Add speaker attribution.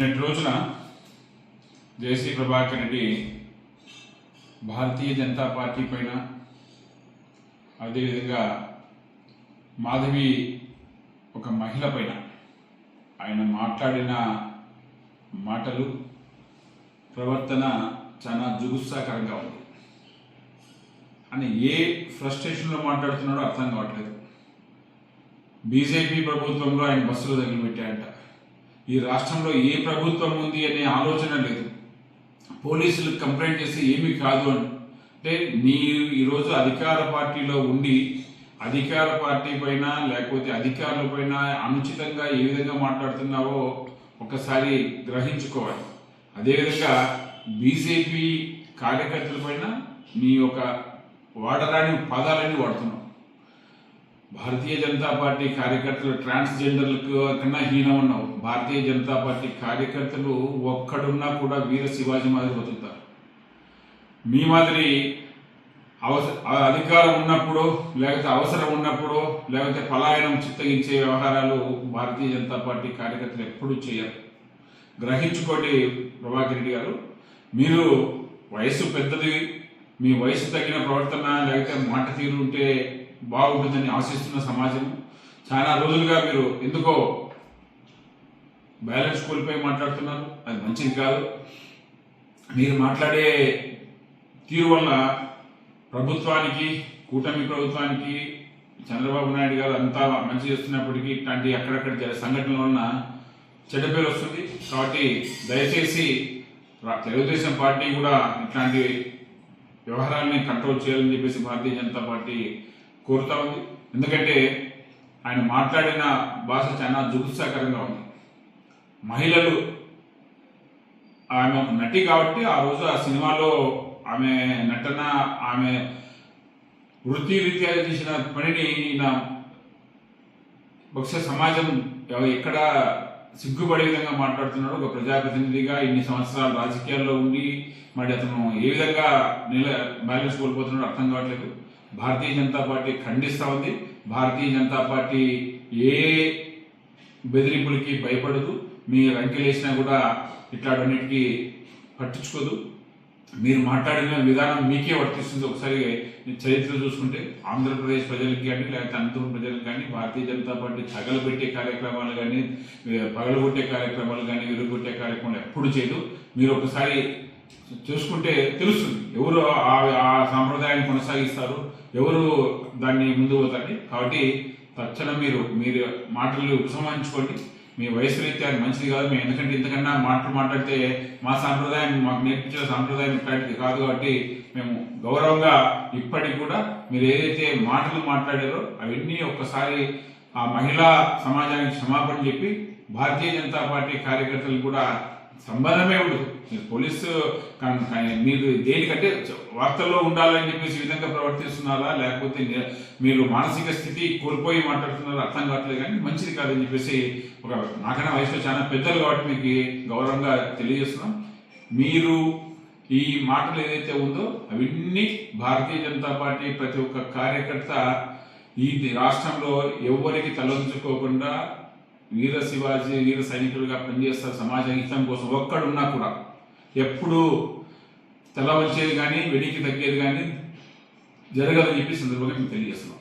Speaker 1: నేటి రోజున జేసీ ప్రభాకర్ రెడ్డి భారతీయ జనతా పార్టీ పైన అదేవిధంగా మాధవి ఒక మహిళ పైన ఆయన మాట్లాడిన మాటలు ప్రవర్తన చాలా జుగుత్సాకరంగా ఉంది. అని ఏ ఫ్రస్ట్రేషన్లో మాట్లాడుతున్నాడో అర్థం కావట్లేదు. బీజేపీ ప్రభుత్వంలో ఆయన బస్సులు తగిలిపెట్టాయంట ఈ రాష్ట్రంలో ఏ ప్రభుత్వం ఉంది అనే ఆలోచన లేదు. పోలీసులు కంప్లైంట్ చేస్తే ఏమీ కాదు అని. అంటే నీ ఈరోజు అధికార పార్టీలో ఉండి అధికార పార్టీ పైన లేకపోతే అధికారుల పైన అనుచితంగా ఏ విధంగా మాట్లాడుతున్నావో ఒకసారి గ్రహించుకోవాలి. అదేవిధంగా బీజేపీ కార్యకర్తల పైన నీ యొక్క వాడరాని పదాలని వాడుతున్నావు భారతీయ జనతా పార్టీ కార్యకర్తలు ట్రాన్స్జెండర్లకు కన్నా హీనం ఉన్నావు భారతీయ జనతా పార్టీ కార్యకర్తలు ఒక్కడున్నా కూడా వీర శివాజీ మాదిరి బతుకుతారు. మీ మాదిరి అవసర అధికారం ఉన్నప్పుడు లేకపోతే అవసరం ఉన్నప్పుడు లేకపోతే పలాయనం చిత్తగించే వ్యవహారాలు భారతీయ జనతా పార్టీ కార్యకర్తలు ఎప్పుడూ చేయరు. గ్రహించుకోండి ప్రభాకర్ రెడ్డి గారు మీరు వయసు పెద్దది మీ వయసు తగిన ప్రవర్తన లేకపోతే మాట తీరు ఉంటే బాగుంటుందని ఆశిస్తున్న సమాజం. చాలా రోజులుగా మీరు ఎందుకో బ్యాలెన్స్ కోల్పోయి మాట్లాడుతున్నారు. అది మంచిది కాదు. మీరు మాట్లాడే తీరు వల్ల ప్రభుత్వానికి కూటమి ప్రభుత్వానికి చంద్రబాబు నాయుడు గారు అంతా మంచి చేస్తున్నప్పటికీ ఇట్లాంటి అక్కడక్కడ జరిగే సంఘటనల వలన చెడ్డ పేరు వస్తుంది. కాబట్టి దయచేసి తెలుగుదేశం పార్టీ కూడా ఇట్లాంటి వ్యవహారాలని కంట్రోల్ చేయాలని చెప్పేసి భారతీయ జనతా పార్టీ కోరుతా ఉంది. ఎందుకంటే ఆయన మాట్లాడిన భాష చాలా జుగుత్సాకరంగా ఉంది. మహిళలు ఆమె ఒక నటి కాబట్టి ఆ రోజు ఆ సినిమాలో ఆమె నటన ఆమె వృత్తి రీత్యా చేసిన పనిని నా బహుశా సమాజం ఎక్కడ సిగ్గుపడే విధంగా మాట్లాడుతున్నాడు ఒక ప్రజాప్రతినిధిగా ఇన్ని సంవత్సరాలు రాజకీయాల్లో ఉండి మరి అతను ఏ విధంగా నిల బ్యాలెన్స్ కోల్పోతున్నాడో అర్థం కావట్లేదు. భారతీయ జనతా పార్టీ ఖండిస్తా ఉంది. భారతీయ జనతా పార్టీ ఏ బెదిరింపులకి భయపడదు. మీ రంకెలేసినా కూడా ఇట్లాంటికి పట్టించుకోదు. మీరు మాట్లాడిన విధానం మీకే వర్తిస్తుంది. ఒకసారి చరిత్ర చూసుకుంటే ఆంధ్రప్రదేశ్ ప్రజలకు కానీ లేకపోతే అనంతపురం ప్రజలకు కానీ భారతీయ జనతా పార్టీ తగలబెట్టే కార్యక్రమాలు కానీ పగలగొట్టే కార్యక్రమాలు కానీ విరగొట్టే కార్యక్రమాలు ఎప్పుడు చేయదు. మీరు ఒకసారి చూసుకుంటే తెలుస్తుంది. ఎవరు ఆ- ఆ సాంప్రదాయాన్ని కొనసాగిస్తారు? ఎవరు దాన్ని ముందు పోతండి కాబట్టి తక్షణం మీరు మీరు మాటలు ఉపసంహరించుకోండి. మీ వయసు రీత్యా మంచిది కాదు. మేము ఎందుకంటే ఇంతకన్నా మాటలు మాట్లాడితే మా సాంప్రదాయం మాకు నేర్పించిన సాంప్రదాయం ఇట్లాంటిది కాదు కాబట్టి మేము గౌరవంగా ఇప్పటికి కూడా మీరు ఏదైతే మాటలు మాట్లాడారో అవన్నీ ఒక్కసారి ఆ మహిళా సమాజానికి క్షమాపణ చెప్పి భారతీయ జనతా పార్టీ కార్యకర్తలు కూడా సంబంధమే ఉండదు. పోలీసు మీరు దేనికంటే వార్తల్లో ఉండాలని చెప్పేసి ఈ విధంగా ప్రవర్తిస్తున్నారా? లేకపోతే మీరు మానసిక స్థితి కోల్పోయి మాట్లాడుతున్నారా? అర్థం కావట్లేదు కానీ మంచిది కాదని చెప్పేసి ఒక నాకన్నా వయసులో చాలా పెద్దలు కాబట్టి మీకు గౌరవంగా తెలియజేస్తున్నాం. మీరు ఈ మాటలు ఏదైతే ఉందో అవన్నీ భారతీయ జనతా పార్టీ ప్రతి ఒక్క కార్యకర్త ఈ రాష్ట్రంలో ఎవరికి తలొంచుకోకుండా వీర శివాజీ వీర సైనికులుగా పనిచేస్తారు సమాజ హితం కోసం ఒక్కడున్నా కూడా. ఎప్పుడు తల వచ్చేది కానీ వెడికి తగ్గేది కానీ జరగదని చెప్పి సందర్భంగా మేము తెలియజేస్తున్నాం.